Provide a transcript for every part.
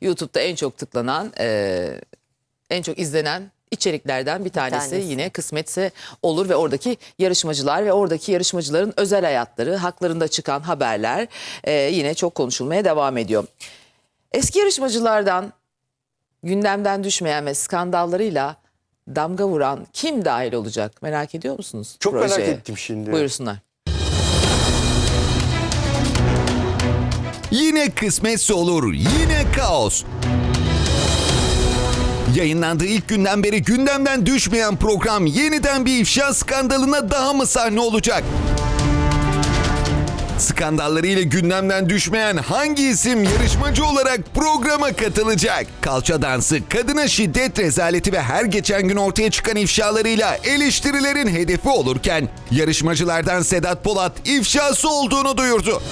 YouTube'da en çok tıklanan, e, en çok izlenen içeriklerden bir tanesi, tanesi. yine kısmetse olur ve oradaki yarışmacılar ve oradaki yarışmacıların özel hayatları, haklarında çıkan haberler e, yine çok konuşulmaya devam ediyor. Eski yarışmacılardan gündemden düşmeyen ve skandallarıyla damga vuran kim dahil olacak merak ediyor musunuz? Çok merak projeye? ettim şimdi. Buyursunlar. Yine kısmetse olur, yine kaos. Yayınlandığı ilk günden beri gündemden düşmeyen program yeniden bir ifşa skandalına daha mı sahne olacak? Skandallarıyla gündemden düşmeyen hangi isim yarışmacı olarak programa katılacak? Kalça dansı, kadına şiddet rezaleti ve her geçen gün ortaya çıkan ifşalarıyla eleştirilerin hedefi olurken yarışmacılardan Sedat Polat ifşası olduğunu duyurdu.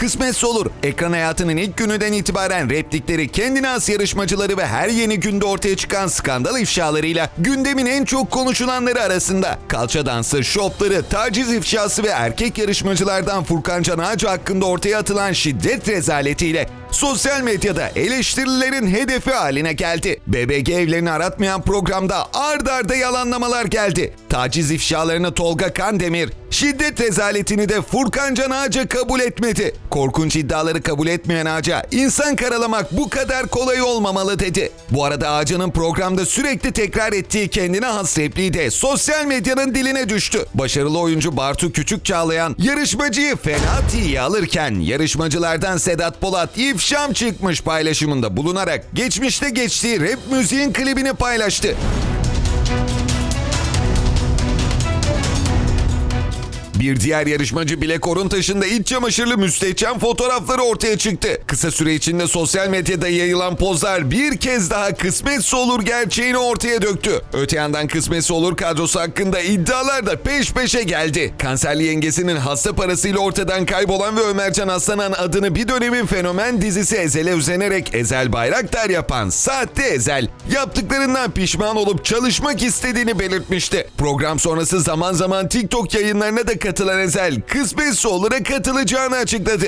Kısmetse olur. Ekran hayatının ilk gününden itibaren replikleri, kendine has yarışmacıları ve her yeni günde ortaya çıkan skandal ifşalarıyla gündemin en çok konuşulanları arasında. Kalça dansı, şopları, taciz ifşası ve erkek yarışmacılardan Furkan Can Ağacı hakkında ortaya atılan şiddet rezaletiyle sosyal medyada eleştirilerin hedefi haline geldi. BBG evlerini aratmayan programda ard arda yalanlamalar geldi. Taciz ifşalarını Tolga Kandemir, şiddet rezaletini de Furkan Can Ağaca kabul etmedi. Korkunç iddiaları kabul etmeyen Ağaca, insan karalamak bu kadar kolay olmamalı dedi. Bu arada Ağaca'nın programda sürekli tekrar ettiği kendine has repliği de sosyal medyanın diline düştü. Başarılı oyuncu Bartu Küçük Çağlayan yarışmacıyı fena tiye alırken yarışmacılardan Sedat Polat ifşam çıkmış paylaşımında bulunarak geçmişte geçtiği rap müziğin klibini paylaştı. Bir diğer yarışmacı Bilek Oruntaş'ın da iç çamaşırlı müstehcen fotoğrafları ortaya çıktı. Kısa süre içinde sosyal medyada yayılan pozlar bir kez daha kısmetse olur gerçeğini ortaya döktü. Öte yandan kısmetse olur kadrosu hakkında iddialar da peş peşe geldi. Kanserli yengesinin hasta parasıyla ortadan kaybolan ve Ömercan Aslan'ın adını bir dönemin fenomen dizisi Ezel'e özenerek Ezel Bayraktar yapan sahte Ezel yaptıklarından pişman olup çalışmak istediğini belirtmişti. Program sonrası zaman zaman TikTok yayınlarına da katılan Ezel kısmetse olur'a katılacağını açıkladı.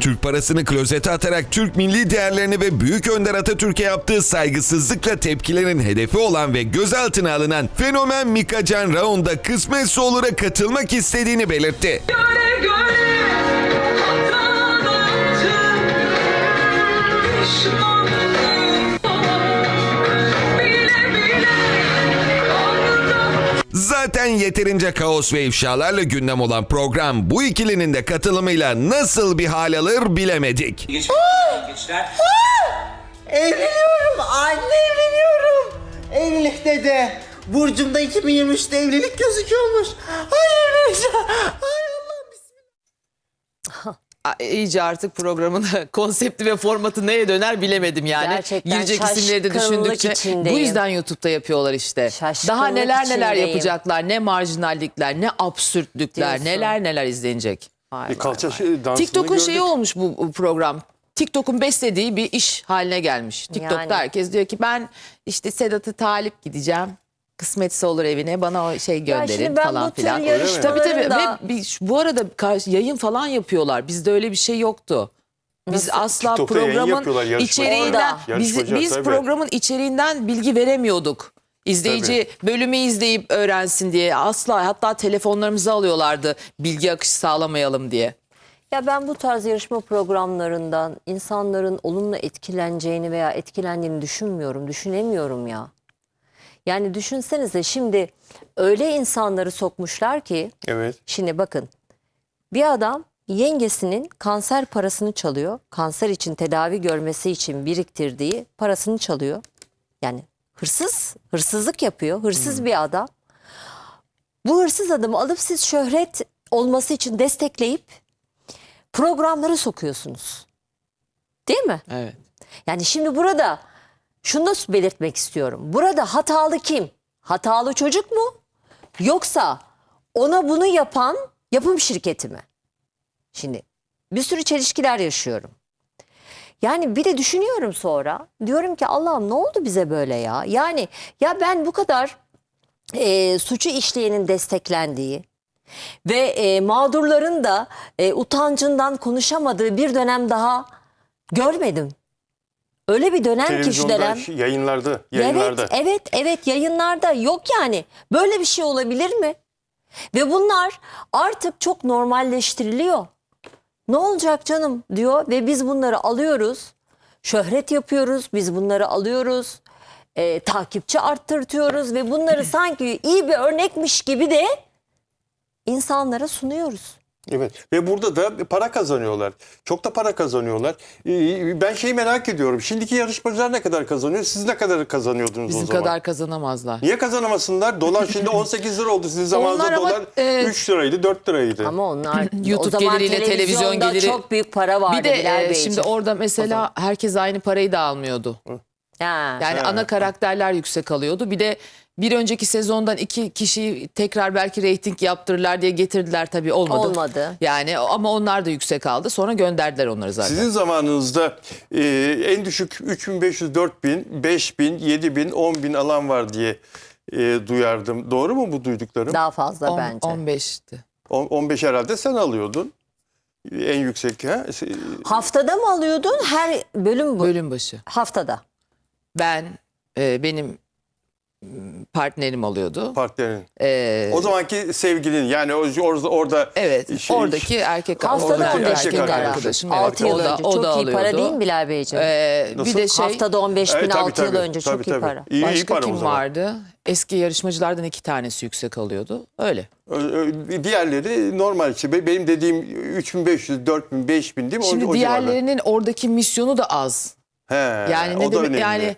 Türk parasını klozete atarak Türk milli değerlerini ve Büyük Önder Atatürk'e yaptığı saygısızlıkla tepkilerin hedefi olan ve gözaltına alınan fenomen Mika Can Raun da kısmetse olur'a katılmak istediğini belirtti. Göre göre Zaten yeterince kaos ve ifşalarla gündem olan program bu ikilinin de katılımıyla nasıl bir hal alır bilemedik. Geç. Evleniyorum anne evleniyorum. Evlilikte de Burcumda 2023'te evlilik gözüküyormuş. Ay evleneceğim. Ay Allah'ım bismillah. İyice artık programın konsepti ve formatı neye döner bilemedim yani. Gerçekten Girecek isimleri de düşündükçe. Bu içindeyim. yüzden YouTube'da yapıyorlar işte. Şaşkınlık Daha neler neler içindeyim. yapacaklar. Ne marjinallikler, ne absürtlükler, Diyorsun. neler neler izlenecek. Vay E, kalça vay vay. şey, dansını TikTok'un gördük. şeyi olmuş bu, bu program. TikTok'un beslediği bir iş haline gelmiş. TikTok'ta Yani. herkes diyor ki ben işte Sedat'ı talip gideceğim. Kısmetse olur evine bana o şey gönderin şimdi ben falan bu tür filan. yarışmaların Tabii tabii da- ve bir- bu arada karşı- yayın falan yapıyorlar. Bizde öyle bir şey yoktu. Biz asla TikTok'ta yayın programın yarışmacı. içeriğinden Orada. biz, biz tabii. programın içeriğinden bilgi veremiyorduk. İzleyici bölümü izleyip öğrensin diye asla hatta telefonlarımızı alıyorlardı bilgi akışı sağlamayalım diye. Ya ben bu tarz yarışma programlarından insanların olumlu etkileneceğini veya etkilendiğini düşünmüyorum, düşünemiyorum ya. Yani düşünsenize şimdi öyle insanları sokmuşlar ki Evet. Şimdi bakın bir adam yengesinin kanser parasını çalıyor. Kanser için tedavi görmesi için biriktirdiği parasını çalıyor. Yani hırsız, hırsızlık yapıyor. Hırsız bir adam. Bu hırsız adamı alıp siz şöhret olması için destekleyip programlara sokuyorsunuz. Değil mi? Evet. Yani şimdi burada şunu da belirtmek istiyorum. Burada hatalı kim? Hatalı çocuk mu? Yoksa ona bunu yapan yapım şirketi mi? Şimdi bir sürü çelişkiler yaşıyorum. Yani bir de düşünüyorum sonra. Diyorum ki Allah'ım ne oldu bize böyle ya? Yani ya ben bu kadar e, suçu işleyenin desteklendiği, Ve e, mağdurların da e, utancından konuşamadığı bir dönem daha görmedim. Öyle bir dönem ki şu dönem. yayınlarda, yayınlarda. Evet, evet, evet yayınlarda yok yani. Böyle bir şey olabilir mi? Ve bunlar artık çok normalleştiriliyor. Ne olacak canım diyor ve biz bunları alıyoruz. Şöhret yapıyoruz, biz bunları alıyoruz. e, takipçi arttırtıyoruz ve bunları sanki iyi bir örnekmiş gibi de insanlara sunuyoruz. Evet. Ve burada da para kazanıyorlar. Çok da para kazanıyorlar. Ee, Ben şeyi merak ediyorum. Şimdiki yarışmacılar ne kadar kazanıyor? Siz ne kadar kazanıyordunuz Bizim o zaman? kadar kazanamazlar. Niye kazanamasınlar? Dolar şimdi 18 lira oldu. Sizin zamanınızda Onlar ama, dolar e, 3 liraydı, 4 liraydı. Ama onlar YouTube o zaman geliriyle televizyon geliri- çok büyük para vardı Bir de e, şimdi orada mesela herkes aynı parayı da almıyordu. Ha. Yani ana karakterler yüksek alıyordu. Bir de bir önceki sezondan iki kişiyi tekrar belki reyting yaptırırlar diye getirdiler tabii olmadı. Olmadı. Yani ama onlar da yüksek aldı. Sonra gönderdiler onları zaten. Sizin zamanınızda e, en düşük 3500, 4000, 5000, 7000, 10000 alan var diye e, duyardım. Doğru mu bu duyduklarım? Daha fazla On- bence. 15'ti. On- 15 herhalde sen alıyordun. En yüksek ha? Haftada mı alıyordun? Her bölüm bu. Bölüm başı. Haftada. Ben e, benim partnerim oluyordu. partnerin. E, O zamanki sevgilin yani o- orada orada evet şey- oradaki erkek Haftada Oradaki 15 erkek bin lira. arkadaşım. Evet, 6 yıl o da, önce. o Çok da iyi para alıyordu. değil mi Bilal Beyciğim? E, Nasıl? bir de şey Haftada 15 bin Evet, tabii, 6 yıl tabii. önce Tabii, çok iyi tabii. para. İyi, iyi başka para o kim zaman. vardı? Eski yarışmacılardan iki tanesi yüksek alıyordu. Öyle. Ö- ö- Diğerleri normal işte. Be- Benim dediğim 3500, 4000, 5000 değil mi? O- Şimdi o civarlar. diğerlerinin oradaki misyonu da az. He, Yani o ne da demek önemli. yani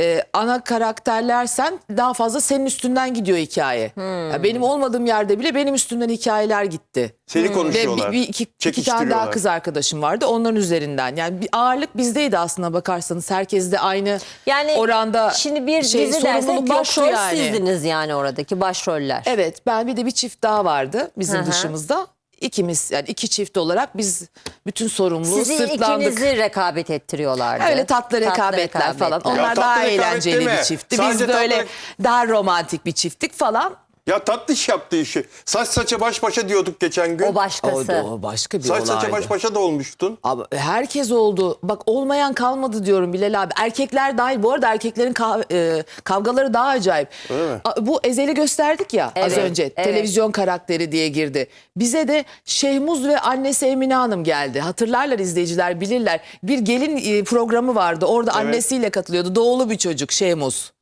e, ana karakterlersen daha fazla senin üstünden gidiyor hikaye. Hmm. Ya benim olmadığım yerde bile benim üstümden hikayeler gitti. Seni Ve konuşuyorlar. bir, bir iki, iki tane daha kız arkadaşım vardı onların üzerinden. Yani bir ağırlık bizdeydi aslında bakarsanız. Herkes de aynı Yani oranda şimdi bir şey, dizi dersek başrol yani. sizdiniz yani oradaki başroller. Evet ben bir de bir çift daha vardı bizim Hı hı. dışımızda. İkimiz yani iki çift olarak biz bütün sorumluluğu Sizi sırtlandık. ikinizi rekabet ettiriyorlardı. Öyle tatlı rekabetler falan. rekabetler. Onlar tatlı daha rekabet eğlenceli deme. bir çiftti. Sadece Biz böyle tatlı- daha romantik bir çifttik falan. Ya tatlı iş yaptığı işi. Saç saça baş başa diyorduk geçen gün. O O, başkası. da- o başka bir Saç olaydı. saça baş başa da olmuştun. Abi, herkes oldu. Bak olmayan kalmadı diyorum Bilal abi. Erkekler dahil. Bu arada erkeklerin kav- e, kavgaları daha acayip. Öyle mi? A- Bu Ezel'i gösterdik ya az Evet, önce. evet. Televizyon karakteri diye girdi. Bize de Şehmuz ve annesi Emine Hanım geldi. Hatırlarlar izleyiciler bilirler. Bir gelin e, programı vardı. Orada annesiyle katılıyordu. Doğulu bir çocuk Şehmuz.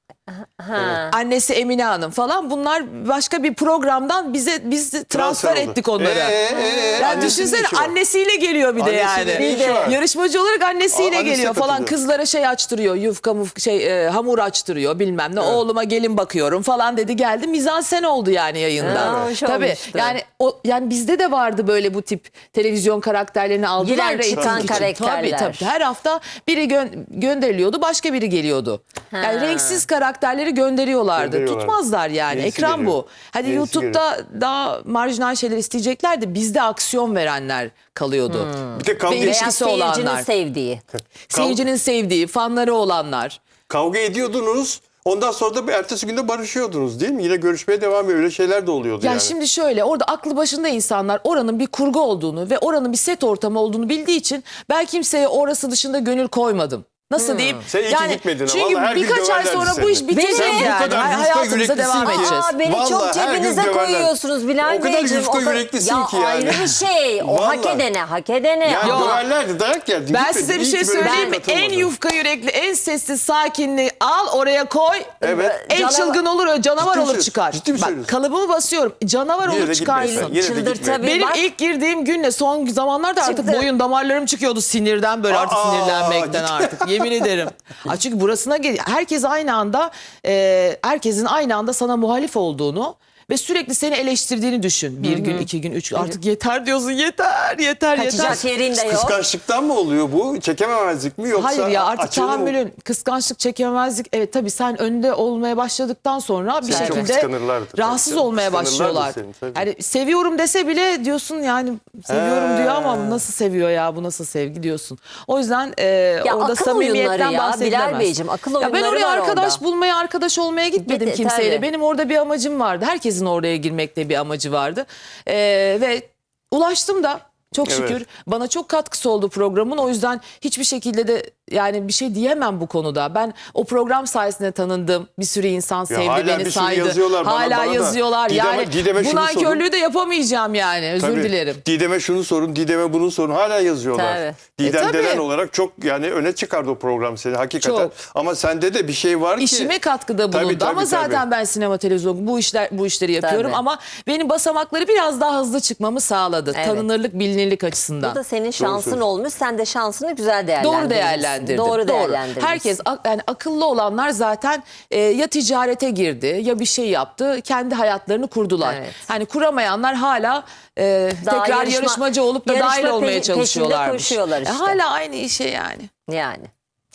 Ha. Annesi Emine Hanım falan bunlar başka bir programdan bize biz transfer, Transfer oldu. ettik onları. Ee, ee, ee, ya annesinin düşünsene işi var. annesiyle geliyor bir de yani. işi var? Yarışmacı olarak annesiyle Aa, annesi geliyor falan katılıyor. kızlara şey açtırıyor yufka muf şey e, hamur açtırıyor bilmem ne oğluma gelin bakıyorum falan dedi geldi mizansen oldu yani yayında. Ha, hoş Tabii olmuştu. yani o yani bizde de vardı böyle bu tip televizyon karakterlerini aldılar Giren reyting çıkan için. karakterler. Tabii tabii her hafta biri gö- gönderiliyordu başka biri geliyordu. Yani renksiz karakterleri gönderiyorlardı. Gönderiyorlar. Tutmazlar yani. Yenisi Ekran geliyor. bu. Hadi Yenisi YouTube'da daha marjinal şeyler isteyeceklerdi. Bizde aksiyon verenler kalıyordu. Bir de kavga, Ve Veya seyircinin olanlar. sevdiği. Seyircinin sevdiği, fanları olanlar. kavga ediyordunuz. Ondan sonra da ertesi günde barışıyordunuz değil mi? Yine görüşmeye devam ediyor. Öyle şeyler de oluyordu Ya yani. şimdi şöyle orada aklı başında insanlar oranın bir kurgu olduğunu ve oranın bir set ortamı olduğunu bildiği için ben kimseye orası dışında gönül koymadım. Nasıl diyeyim? Sen iyi ki gitmedin ama Çünkü vallahi her gün birkaç ay sonra seni. bu iş bitecek Sen bu yani. kadar Hay- yufka Hayatımıza yüreklisin devam ki. edeceğiz. Aa, beni Vallahi çok her gün cebinize döverler. koyuyorsunuz Bilal O kadar Beyciğim. yufka yüreklisin ya ki yani. ayrı bir şey. O hak Vallahi. edene, hak edene. Ya Ama- döverlerdi dayak yerdin. Ben Gitmedin. size bir İyi şey ki böyle bir söyleyeyim mi? katılmadın. En yufka yürekli, en sessiz, sakinliği al oraya koy. Evet. En Canavar- çılgın olur, o canavar Ciddi olur misin? çıkar. Ciddi mi Bak söylüyorsun? kalıbımı basıyorum. Canavar Yine de olur gitme çıkarsın. Yine de gitme. tabii. Benim bak- ilk girdiğim günle son zamanlarda artık Çıktı. boyun damarlarım çıkıyordu sinirden böyle artık Aa, sinirlenmekten ciddi. artık yemin ederim. Ha, çünkü burasına gel herkes aynı anda e, herkesin aynı anda sana muhalif olduğunu ve sürekli seni eleştirdiğini düşün. Bir gün, iki gün, üç gün artık yeter diyorsun yeter yeter Kaçacak yeter. yerin de yok. Kıskançlıktan mı oluyor bu? Çekememezlik mi yoksa Hayır ya artık açığını mı- tahammülün kıskançlık çekememezlik evet tabii sen önde olmaya başladıktan sonra bir Seni çok şekilde kıskanırlardı tabii rahatsız canım. olmaya Kıskanırlardı başlıyorlar. seni, tabii. yani seviyorum dese bile diyorsun yani seviyorum He. diyor ama nasıl seviyor ya bu nasıl sevgi diyorsun. O yüzden e, Ya orada akıl samimiyetten ya, bahsedilemez. Bilal Beyciğim, akıl Ya ben oyunları oraya var arkadaş orada. bulmaya arkadaş olmaya gitmedim Gitti, kimseyle. tabii. Benim orada bir amacım vardı. Herkesin herkesin oraya girmekte bir amacı vardı. Ee, ve ulaştım da çok Evet. şükür bana çok katkısı oldu programın. O yüzden hiçbir şekilde de yani bir şey diyemem bu konuda. Ben o program sayesinde tanındım. Bir sürü insan sevdi hala beni bir sürü saydı. yazıyorlar bana, hala bana da. yazıyorlar. Didem'e- yani Didem'e bu şunu sorun. nankörlüğü de yapamayacağım yani. Özür Tabii. dilerim. Didem'e şunu sorun, Didem'e bunu sorun. Hala yazıyorlar. Tabii. Didem E, tabii. Delen olarak çok yani öne çıkardı o program seni hakikaten. Çok. Ama sende de bir şey var ki. İşime katkıda Tabii, bulundu tabii, ama zaten tabii. ben sinema televizyon bu işler bu işleri yapıyorum Tabii. ama benim basamakları biraz daha hızlı çıkmamı sağladı. Evet. Tanınırlık, bilinirlik Bu açısından. da senin şansın söylüyorsun. olmuş. Sen de şansını güzel değerlendirmişsin. Doğru değerlendirdim. Doğru değerlendirmişsin. Herkes yani akıllı olanlar zaten e, ya ticarete girdi ya bir şey yaptı. Kendi hayatlarını kurdular. Evet. Hani kuramayanlar hala e, Daha tekrar yarışma- yarışmacı olup da yarışma dahil olmaya çalışıyorlarmış. E, işte. hala aynı işe yani. Yani.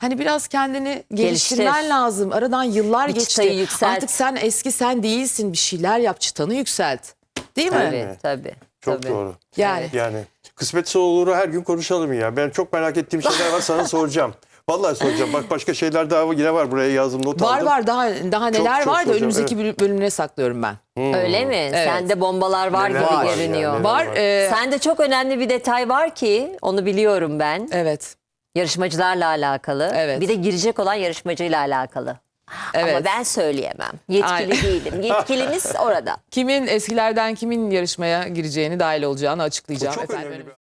Hani biraz kendini geliştirmen Geliştir. lazım. Aradan yıllar Bir geçti. Artık sen eski sen değilsin. Bir şeyler yap, çıtanı yükselt. Değil mi? Tabii tabii. Çok tabii. doğru. Yani. Yani kısmetse olur her gün konuşalım ya. Ben çok merak ettiğim şeyler var sana soracağım. Vallahi soracağım. Bak başka şeyler daha yine var buraya yazdım not Var aldım. var daha daha neler çok var da önümüzdeki bölüm- bölümüne saklıyorum ben. Öyle mi? Sende bombalar var Neler gibi var görünüyor. neler Var. var. e, Sende çok önemli bir detay var ki onu biliyorum ben. evet. Yarışmacılarla alakalı. Evet. Bir de girecek olan yarışmacıyla alakalı. Evet. Ama ben söyleyemem. Yetkili Aynen. değilim. Yetkilimiz orada. Kimin eskilerden kimin yarışmaya gireceğini dahil olacağını açıklayacağım. çok efendim. önemli bir-